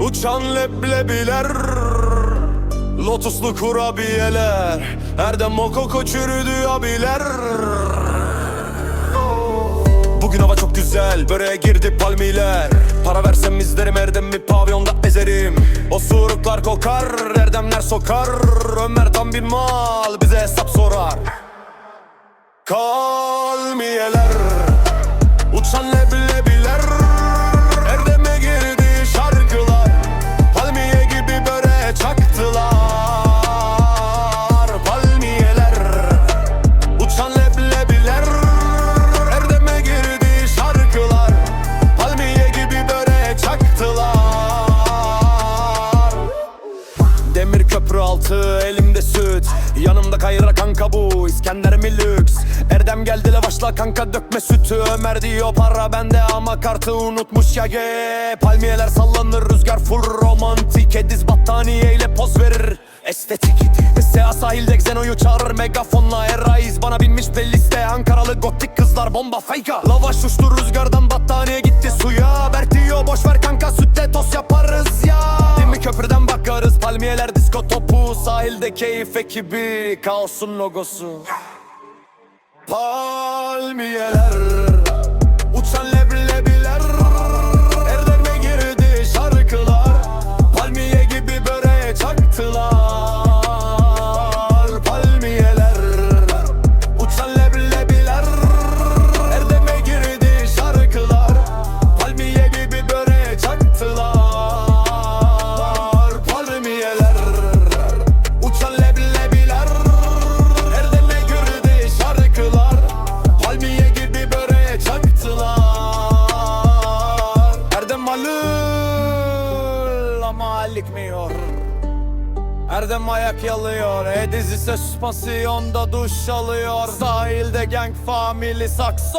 Uçan leblebiler Lotuslu kurabiyeler Erdem Mokoko çürüdü abiler. Bugün hava çok güzel Böreğe girdi palmiler. Para versem izlerim Erdem'i pavyonda ezerim. O suruklar kokar Erdemler sokar. Ömer tam bir mal Bize hesap sorar. Kalmiyeler Uçan Yanımda kayra kanka bu İskender mi lüks? Erdem geldi lavaşla kanka dökme sütü. Ömer diyor para bende ama kartı unutmuş ya ge Palmiyeler sallanır rüzgar full romantik. Ediz battaniyeyle poz verir. Estetik. Sea sahilde Xeno'yu çağırır megafonla. Eraiz bana binmiş playliste Ankaralı gotik kızlar bomba fake. Lavaş uçtu rüzgardan battaniye gitti suya. Berk diyor boş ver kanka sütle tost yaparız palmiyeler disko topu Sahilde keyif ekibi kaosun logosu. Palmiyeler ama alikmiyor Erdem ayak yalıyor Ediz ise süspansiyonda duş alıyor. Sahilde gang family sakso